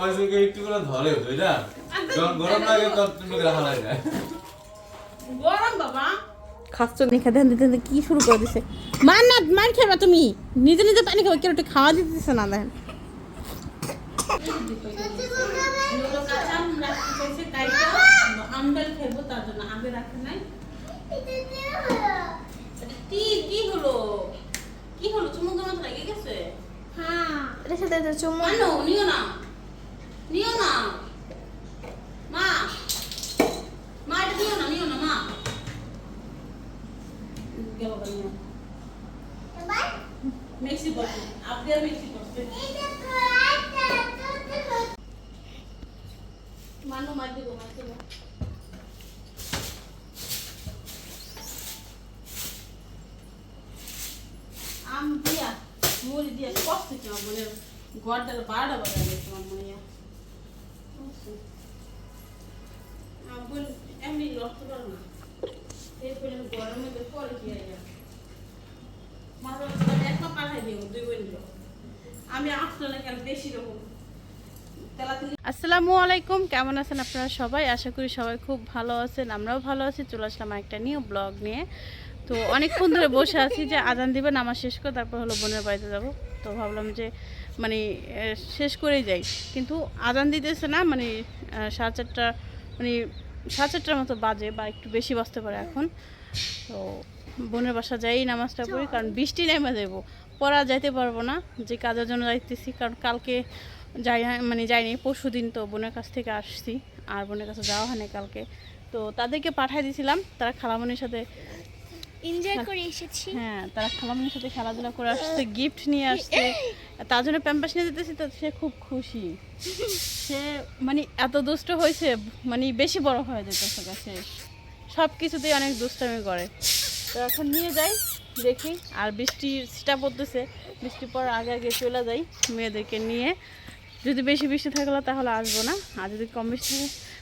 ওই যে একটু করে ধরে তুই না যখন গরম লাগে তখন তুমি রাখা লাগে গরম বাবা। খাচ্ছ মেখে দেন দিতে কি শুরু করে দিছে। মার না মার খেবা তুমি। নিজে নিজে পানি খাবে কেউ একটু খাওয়া দিতেছে না দেখেন। এগুলো কাঁচা আম রাখতে চাইছে কাইটা আমডাল খেলব তার জন্য আগে রাখে নাই এটা কি কি হলো কি হলো চুমুক। গেছে হ্যাঁ রেখে দে চুমু মানো নিও না। নিও না। মা। মা এটা নিও না নিও না মা। গেল গেল নিও। মিক্সি করছে আপনি আর মিক্সি করছে মানো মার দেবো মার দেবো। আম দিয়া মুড়ি দিয়া কষ্ট কি আমার মনে গড়টার বারোটা বাজা গেছে আমার মনে হয় আমার বোন এমনি লড়তে পারো না এরপরে আমি গরমের মধ্যে পরে কি আইয়া মাথা একটা পাঠাই আসসালামু আলাইকুম, কেমন আছেন আপনারা সবাই? আশা করি সবাই খুব ভালো আছেন, আমরাও ভালো আছি। চলে আসলাম একটা নিউ ব্লগ নিয়ে। তো অনেকক্ষণ ধরে বসে আছি যে আজান দিবে, নামাজ শেষ করে তারপর হলো বোনের বাড়িতে যাব। তো ভাবলাম যে মানে শেষ করেই যাই। কিন্তু আজান দিতেছে না মানে সাড়ে চারটা মানে সাড়ে চারটার মতো বাজে বা একটু বেশি বাজতে পারে এখন। তো বোনের বাসা যাই নামাজটা পড়ি, কারণ বৃষ্টি নেমে দেবো পড়া যাইতে পারব না যে কাজের জন্য যাইতেছি কারণ কালকে যাই মানে যাইনি পরশু দিন তো বোনের কাছ থেকে আসছি আর বোনের কাছে যাওয়া হয়নি কালকে। তো তাদেরকে পাঠিয়ে দিয়েছিলাম তারা খালামনির সাথে এনজয় করে এসেছি। হ্যাঁ তারা খালামনির সাথে খেলাধুলা করে আসছে গিফট নিয়ে আসছে। তার জন্য প্যাম্পাস নিয়ে যেতেছি তো সে খুব খুশি। সে মানে এত দুষ্ট হয়েছে মানে বেশি বড় হয়ে যেতেছে কাছে সব কিছুতেই অনেক দুষ্টামি করে। তো এখন নিয়ে যাই। দেখি। আর বৃষ্টির ছিটা পড়তেছে। বৃষ্টি পর আগে আগে চলে যাই মেয়েদেরকে নিয়ে। যদি বেশি বৃষ্টি থাকলে তাহলে আসব না। আর যদি কম বৃষ্টি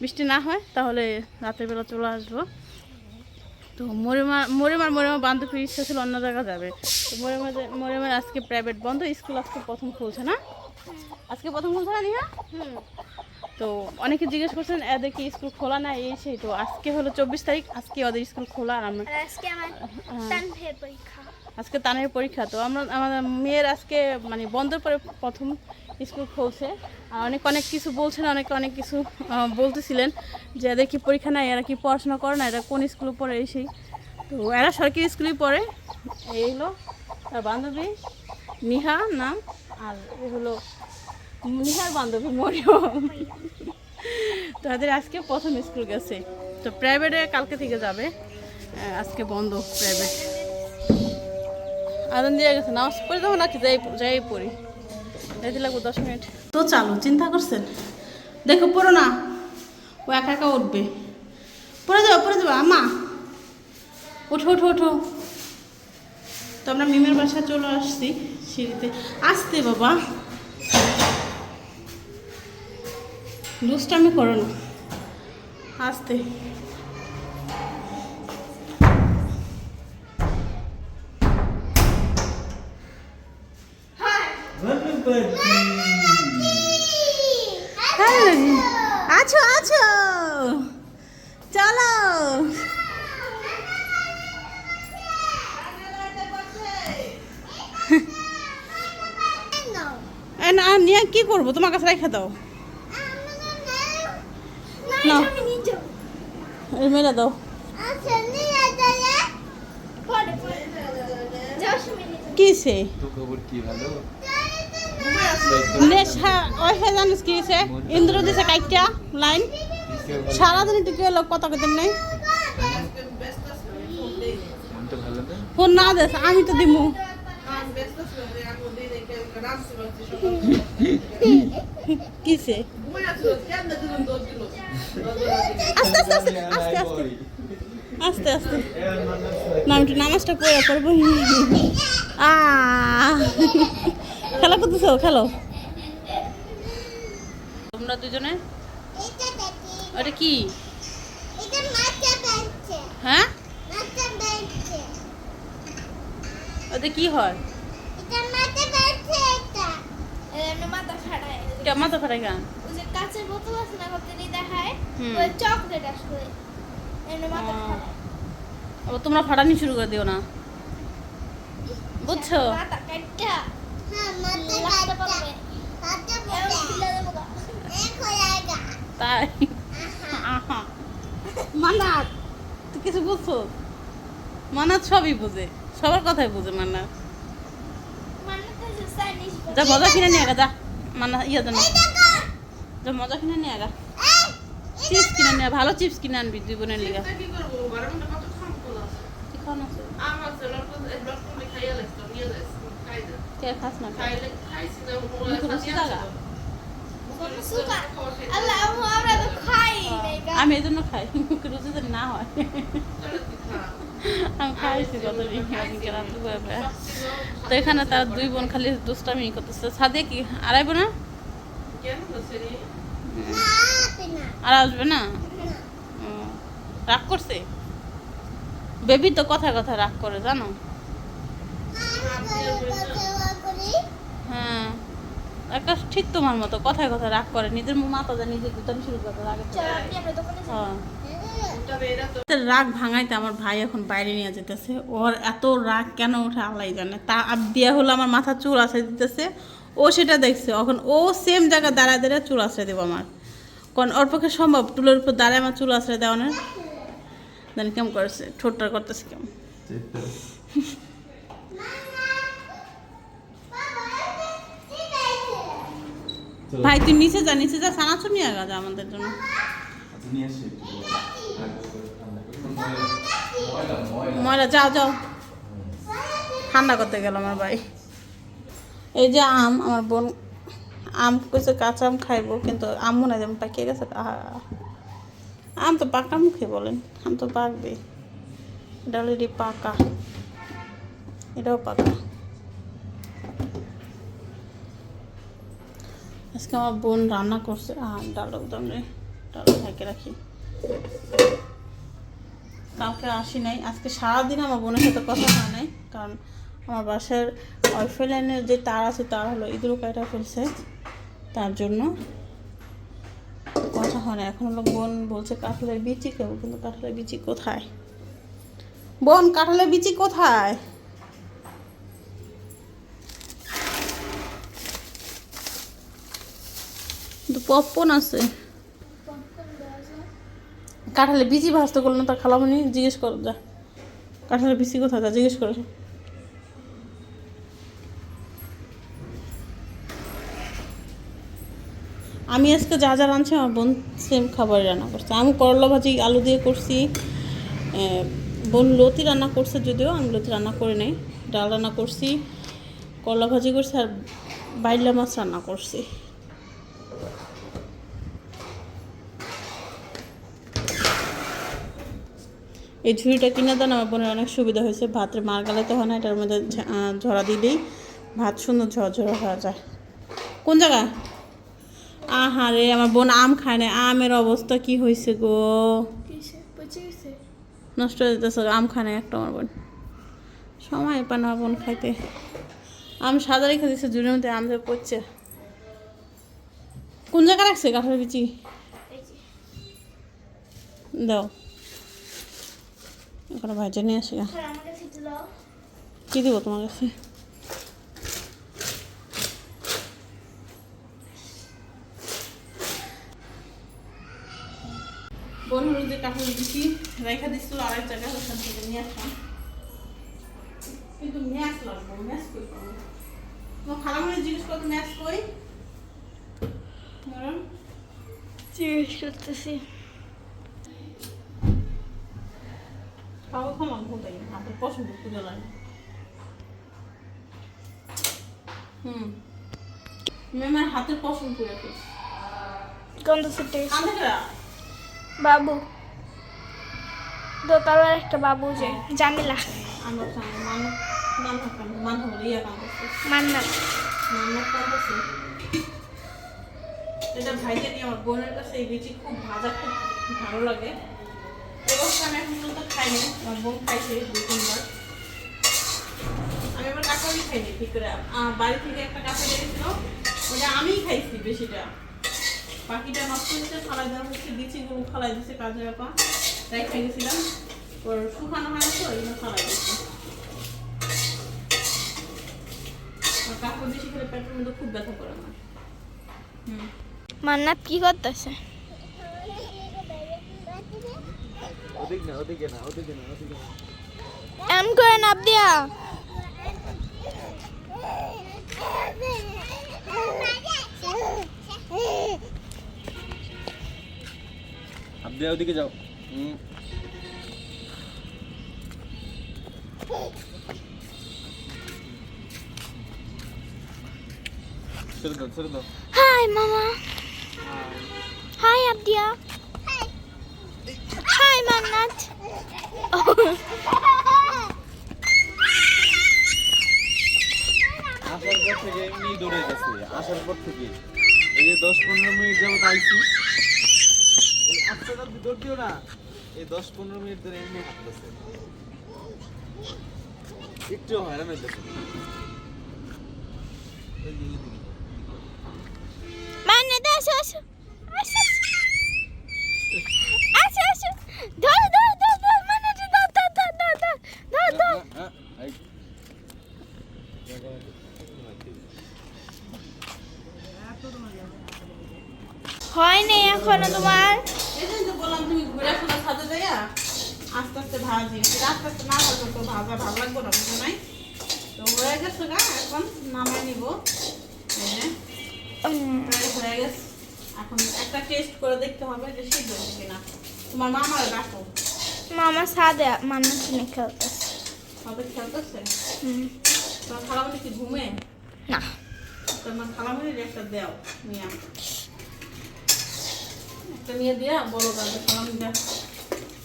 বৃষ্টি না হয় তাহলে রাতের বেলা চলে আসব। তো মরিমার মরিমার মরিমার বান্ধবীর ইচ্ছা ছিল অন্য জায়গা যাবে। তো মরিমার মরিমার আজকে প্রাইভেট বন্ধ, স্কুল আজকে প্রথম খুলছে না? আজকে প্রথম খুলছে না নিহা তো অনেকে জিজ্ঞেস করছেন এদের কি স্কুল খোলা না এই সেই তো আজকে হলো চব্বিশ তারিখ আজকে ওদের স্কুল খোলা আর আমরা আজকে পরীক্ষা। আজকে তানের পরীক্ষা তো আমরা আমাদের মেয়ের আজকে মানে বন্ধের পরে প্রথম স্কুল খুলছে। আর অনেক অনেক কিছু বলছেন অনেকে অনেক কিছু বলতেছিলেন যে এদের কি পরীক্ষা নাই এরা কি পড়াশোনা করে না এরা কোন স্কুলে পড়ে এই সেই। তো এরা সরকারি স্কুলেই পড়ে। এই হলো তার বান্ধবী নিহা নাম আর এ হলো নিহার বান্ধবী মরিয়ম। তো এদের আজকে প্রথম স্কুল গেছে। তো প্রাইভেটে কালকে থেকে যাবে। আজকে বন্ধ প্রাইভেট আদান দিয়ে গেছে, নামাজ পড়ে যাব নাকি যাই যাই পড়ি। যাইতে লাগবো দশ মিনিট। তো চালু, চিন্তা করছেন? দেখো, পড়ো না। ও একা একা উঠবে। পড়ে যাব পড়ে যাব আমা ওঠো ওঠো ওঠো। তো আমরা মিমের বাসায় চলে আসছি সিঁড়িতে। আসতে বাবা। দুষ্টামি করো না। আসতে আছো আছো। চলো। না নিয়ে কি করব? তোমার কাছে রেখে দাও না না। আমি নিয়ে যাব এই মেরে দাও আচ্ছা নিয়ে যাবে পরে পরে যাও সময় নিয়ে যাব। কি সে তো কি ভালো? নেশা ওই জানিস কি সে। ইন্দ্র দিছে কাইটা লাইন সারাদিন কেউ লোক কথা নাই। ফোন না দেস আমি তো দিমু। কিসে আস্তে আস্তে আস্তে আস্তে আস্তে। আস্তে আস্তে। না আমি নামাজটা পড়ে পড়ব আ। খেলা করতেছো? খেলো। তোমরা দুজনে? ওটা কি? হ্যাঁ? ওটা কি হয়? এটা মাথা বেঁচে এটা এর মাথা ফাটায় গান বোতল আছে না কতদিনই ওই চকলেট আসলে। ও। খায় তোমরা ফাটানি শুরু করে দিও না। বুঝছ? হ্যাঁ তাই? আহা। মানাত তুই কিছু বুঝছ? মানাত সবই বুঝে। সবার কথাই বুঝে মানাত মানে যে মজা কিনে নিয়ে আগা যা। মানা ইয়ে জানো যা মজা কিনে নিয়ে আগা চিপস কিনে নিয়ে ভালো চিপস কিনে আনবি দুই বোনের লিগা খাস না না আমু আমরা তো খাই আমি এই জন্য খাই মুখে রুচি যদি না হয়। আমি খাইছি। তো এখানে তার দুই বোন খালি দুষ্টামি করতেছে। সাদে কি না বলছে রে? আর আসবে না? ও, রাগ করছে? বেবি তো কথা কথা রাগ করে জানো? হ্যাঁ। একটা ঠিক তোমার মতো কথায় কথা রাগ করে। নিজের মাথা যা নিজে দুটামি শুরু করে রাগে চল আপনি আমরা দোকানে যাই। হ্যাঁ। রাগ ভাঙাইতে আমার ভাই এখন বাইরে নিয়ে যেতেছে। ওর এত রাগ কেন ওঠে আল্লাহ জানে। তা আর দিয়া হলো আমার মাথা চুল আসে দিতেছে। ও সেটা দেখছে, এখন ও সেম জায়গায় দাঁড়ায় দাঁড়ায় চুল আশ্রয় দেবো আমার। কারণ ওর পক্ষে সম্ভব, টুলের উপর দাঁড়ায় আমার চুল আশ্রয় দেওয়া না। জানি কেমন করেছে, ঠোঁটটা করতেছে কেমন। ভাই, তুই নিচে যা নিচে যা সানাচুর নিয়ে আগা যা আমাদের জন্য। ময়লা, যাও যাও। ঠান্ডা করতে গেল আমার ভাই। এই যে আম, আমার বোন আম কইছে কাঁচা আম খাইবো, কিন্তু আম মনে যেমন পাকিয়ে গেছে আম তো পাকা মুখে বলেন, আম তো পাকবে। এটা অলরেডি পাকা। এটাও পাকা। আজকে আমার বোন রান্না করছে, আহ, ডাল একদম রে, ডাল ঢেকে রাখি। কালকে আসি নাই। আজকে সারাদিন আমার বোনের সাথে কথা হয় নাই, কারণ আমার বাসার ওয়াইফাই লাইনের যে তার আছে, তার হলো ইঁদুর কাটা ফেলছে। তার জন্য কথা হয় না। এখন হলো বোন বলছে, কাঁঠালের বিচি খাব। কিন্তু কাঁঠালের বিচি কোথায়? বোন, কাঁঠালের বিচি কোথায়? পপকর্ন আছে। কাঁঠালে বিচি ভাজতে করল না তার খালামনি জিজ্ঞেস করো, যা, কাঁঠালের বিচি কোথায়? জিজ্ঞেস করো আমি আজকে যা যা রাঁধছি, আমার বোন সেম খাবারই রান্না করছে। আমি, করলা ভাজি, আলু দিয়ে করছি বোন লতি রান্না করছে যদিও, আমি লতি রান্না করে নেই। ডাল রান্না করছি, করলা ভাজি করছি আর বাইলা মাছ রান্না করছি। এই ঝুড়িটা কিনে দেন, আমার বোনের অনেক সুবিধা হয়েছে। ভাতের মার গালাতে হয় না, এটার মধ্যে ঝরা দিলেই ভাত সুন্দর ঝরঝরা হয়ে যায়। কোন জায়গায় আহা রে আমার বোন আম খায় না আমের অবস্থা কি হয়েছে গো? নষ্ট হয়ে যেতেছে আম খায় না একটা আমার বোন। সময় পায় না বোন খাইতে। আম সাদা রেখে দিচ্ছে জুড়ির মধ্যে আম যে পড়ছে কোন জায়গায় রাখছে কাঠের বিচি? দাও। এখানে ভাইজা নিয়ে আসে কি দিব তোমার কাছে? বোন হলো যে কাপড় দিচ্ছি রেখা দিচ্ছিল আরেক জায়গায় ওখান থেকে নিয়ে আসলাম। কিন্তু ম্যাচ লাগবো ম্যাচ কই পাবো তোমার খালামণি জিজ্ঞেস করতো ম্যাচ কই জিজ্ঞেস করতেছি। কোথায়? আপনার পছন্দ খুঁজে লাগে হুম। মেমার হাতের পছন্দ ফেলছি। গন্ধ কেরা? বাবু। দোতলার একটা বাবু যে, জামিলা। আমরা মান্নাত এটা আমার বোনের কাছে এই বিচি খুব ভাজা খুব ভালো লাগে অবশ্য আমি খাইনি আমার বোন খাইছে দুই তিনবার আমি এবার কাঁকড়ি খাইনি, ঠিক করে বাড়ি থেকে একটা কাঁকড়ি দিয়েছিল ওটা আমিই খাইছি বেশিটা। বাকিটা নষ্ট হয়েছে ফালাই দেওয়া হচ্ছে বিচিগুলো ফালাই দিচ্ছে কাজের আপা তাই খাই গেছিলাম। ওর শুকানো হয় তো ওই জন্য ফালাই দিচ্ছি আর কাপড় বেশি খেলে পেটের মধ্যে খুব ব্যথা করে আমার। হুম। মান্নাত কি করতেছে? না ওদিকে না ওদিকে না ওদিকে না। এম করে নাপ দিয়া। আপনি ওদিকে যাও। ছেড়ে দাও ছেড়ে দাও। হাই মামা। হাই আবদিয়া। হাই মান্নাত। আসার পর থেকে এমনি দৌড়ে গেছে। আসার পর থেকে এই যে দশ পনেরো মিনিট যাবত আইছি এই ভিতর দিও না। এই দশ পনেরো মিনিট ধরে এমনি হাঁটতেছে। একটু হয়রান হইতেছে আসো আসো। আসো আসো আসো। ধর ধর ধর ধর ধর ধর ধর ধর ধর ধর ধর। হ্যাঁ, হয় নাই এখনও তোমার? বললাম তুমি ঘুরে আসলে সাজে যাইয়া? আস্তে আস্তে ভাজি। আস্তে আস্তে না ভাজো তো ভাজা ভালো লাগবে না বুঝো নাই? তো হয়ে গেছে গা এখন নামাই নিব। হয়ে গেছে। এখন একটা টেস্ট করে দেখতে হবে যে সিদ্ধ হয়েছে কিনা। তোমার মামার ডাকো। মামা সাদে মান্নাত কিনে খেলতেছে। হবে খেলতেছে? হুম। তোমার খালামণি কি ঘুমে? না। তোমার খালামণির একটা দেও মিয়া। একটা নিয়ে দিয়া বলো তাদের খালামণিটা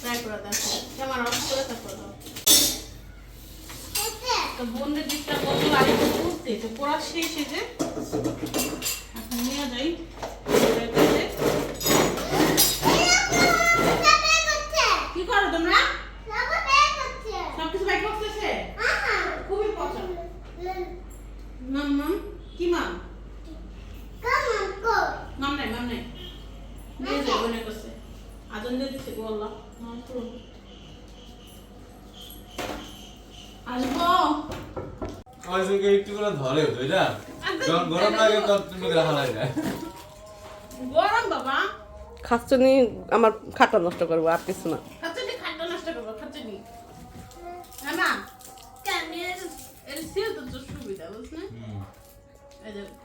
ট্রাই করে দেখো। কেমন অফ করে তারপর তো বোনের দিকটা কত লাগে করতে তো পড়া শেষ যে। এখন নিয়ে যাই। কি করো তোমরা সবকিছু বাইক করতেছে খুবই পছন্দ মাম মাম কি মাম মাম নাই মাম নাই নিয়ে যাই বোনের কাছে আজন দিয়ে দিচ্ছে গো আল্লাহ মাম তো আসব একটু করে ধরে তো এটা যখন গরম লাগে তখন যায়। গরম বাবা। খাচ্ছনি আমার খাতা নষ্ট করব আর কিছু না। খাচ্ছনি খাদ্য নষ্ট করব খাচ্ছনি না এর সিল তো তোর সুবিধা বুঝছ না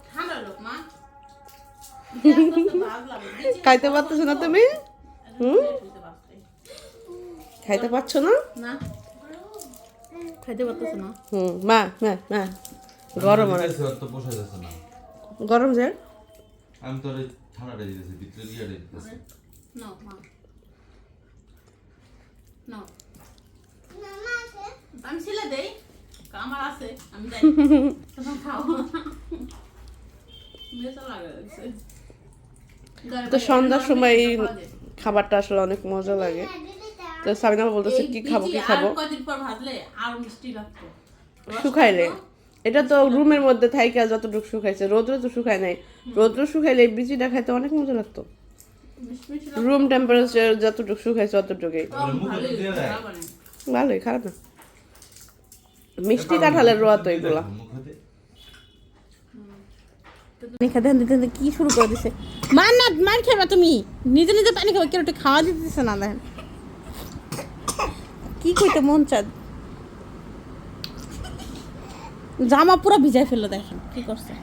ঠান্ডা লোক মা। খাইতে পারতেছো না তুমি? হুম? খাইতে পারছ না? না। খাইতে পারতেছ না? হুম মা মা মা। গরম অনেক তো পোষা যাচ্ছে না। গরম যে? আমি ঠান্ডাটা দিতেছি ভিতরে দিয়ে দিতেছি মা. আমি ছিলে দেই আমার আছে আমি খাও। তো সন্ধ্যার সময় এই খাবারটা আসলে অনেক মজা লাগে। তো সাবিনা বলতেছে কি খাব কি খাব? কদিন পর ভাজলে আর মিষ্টি লাগতো। শুকাইলে। এটা তো রুমের মধ্যে থাইকা যতটুকু শুকাইছে, রোদ্র তো শুকায় নাই। রোদ্র শুকাইলে এই বিচিটা খাইতে অনেক মজা লাগতো। রুম টেম্পারেচার যতটুকু শুকাইছে দেয় ভালোই, খারাপ না। মিষ্টি কাঁঠালের রোয়া তো এগুলা। কি শুরু করে দিছে? মার না, মার খেবা তুমি। নিজে নিজে পানি খাবে, কেউ খাওয়া দিতেছে না, দেখেন। কি মন চাঁদ জামা পুরো ভিজাই ফেলল দেখেন কি করছে?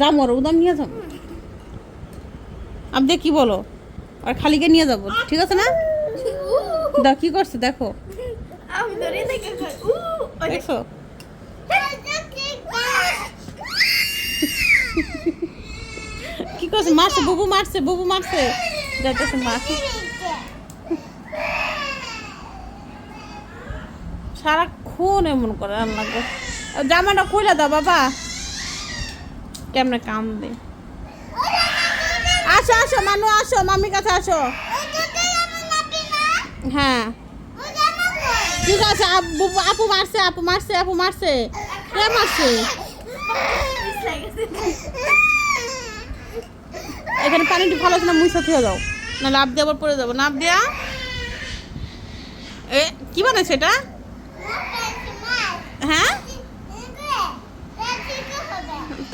যাব আর উদাম নিয়ে যাব আপনি কি বলো? আর খালিকে নিয়ে যাব ঠিক আছে না? দা কি করছে দেখো। কি করছে? মারছে বুবু মারছে বুবু মারছে। যাইতেছে মারছে। সারাক্ষণ এমন করে রান্না গো জামাটা খুলে দাও বাবা। কেমনে কাম দে আসো আসো, মানু, আসো, মামির কাছে আসো। হ্যাঁ। ঠিক আছে আপু আপু মারছে আপু মারছে আপু মারছে। কে মারছে? এখানে পানিটি ভালো আছে না মুই সাথে যাও না লাভ দিয়ে আবার পড়ে যাব। লাভ দেয়া এ, কি বানাইছে এটা? হ্যাঁ?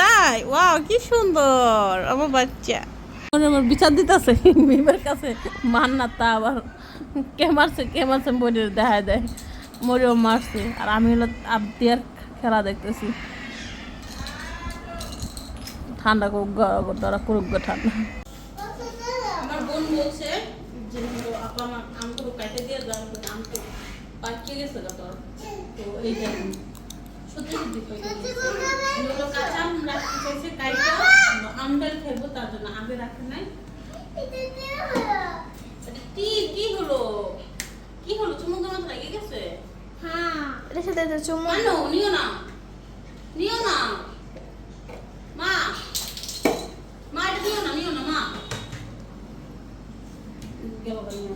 তাই? ওয়াও কি সুন্দর। আমার বাচ্চা। ওরে আমার বিচার দিতেছে। মিমের কাছে মান না তা আবার কে মারছে কে মারছে মরির দেখা দেয়। মরিও মারছে। আর আমি হলো আবদিয়ার খেলা দেখতেছি। ঠান্ডা করুক তারা করুক গো ঠান্ডা। আমার বোন বলছে যে আপা আমার আম তো কাটে দিয়ে আম তো পাকিয়ে গেছে তোর। তো এই যে সত্যি সত্যি হলো কাঁচা আম রাখতে চাইছে কাইটা আমডাল খাইবো তার জন্য আগে রাখে নাই। কি কি হলো? কি হলো? চুমুক মাত্র লেগে গেছে? এটার সাথে একটা মানো নিও না। নিও না মা মা এটা নিও না নিও না মা গেল নিও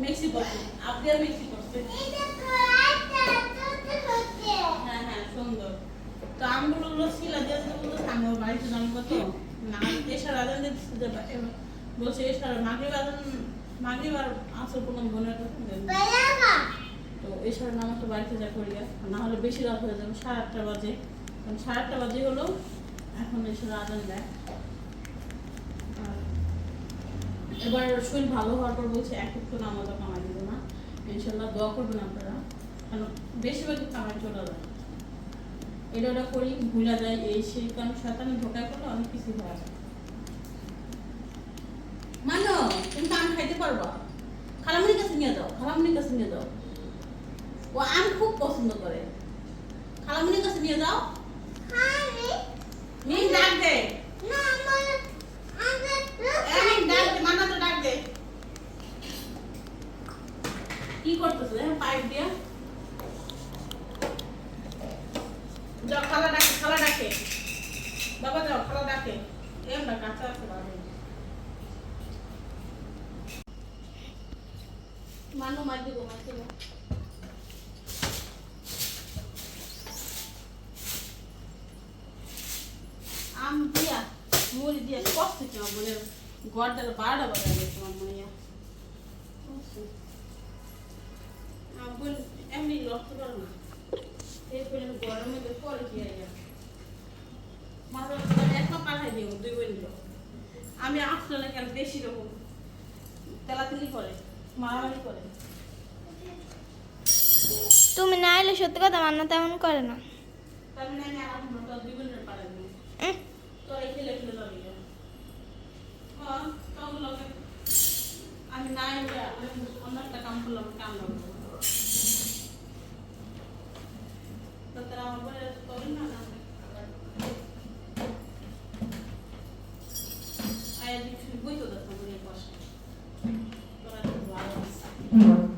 মিক্সি করছে আপনি আর মিক্সি করছে হ্যাঁ হ্যাঁ সুন্দর তো আমগুলো হলো শিলা দিয়ে দিতে বলতো সামনে বাড়িতে জানব তো না এবার শরীর ভালো হওয়ার পর বলছে এক একটু নামাজ কামাই দিব না ইনশাল্লাহ দোয়া করবেন আপনারা কেন বেশিরভাগই কামাই চলে যায় এটা ওটা করি ভুলা যায় এই সেই কারণ শতানি ঢোকায় করলে অনেক কিছু হওয়া যায় মানো তুমি তো আম খাইতে পারবা? খালামুনির কাছে নিয়ে যাও খালামুনির কাছে নিয়ে যাও। ও আম খুব পছন্দ করে। খালামুনির কাছে নিয়ে যাও। মেয়ে ডাক দে এ, মিম ডাক দে মানা তো ডাক দে কি করতেছে হ্যাঁ পাইপ দিয়া যাও খালা ডাকে খালা ডাকে বাবা যাও খালা ডাকে এম না কাঁচা আছে বাবা মানু মার দিব মার দিব আম দিয়া মুড়ি দিয়া কষ্ট কি আমার মনে এমনি লক্ষ্য করো না এরপরে আমি গরমে পরে কি মাথা একটা পাঠাই দিব দুই বোন আমি আসলে কেন বেশি রকম তেলাতেলি করে মারামারি করে তুমি না এলে সত্যি কথা মান্না তেমন করে না তার মানে আমি আর আসব না, তোর দুই বোনের পাড়ায় দিব উম, তোর এই খেলে খেলে যাবি না। হ্যাঁ, তাও লাগে। আমি না এলে আমি অন্য একটা কাম করলাম কাম লাগবে তো তারা আমার বলে করেন না না আয়া দিচ্ছি বই তো দেখতাম বই পাশে তোরা তো ভালো আছে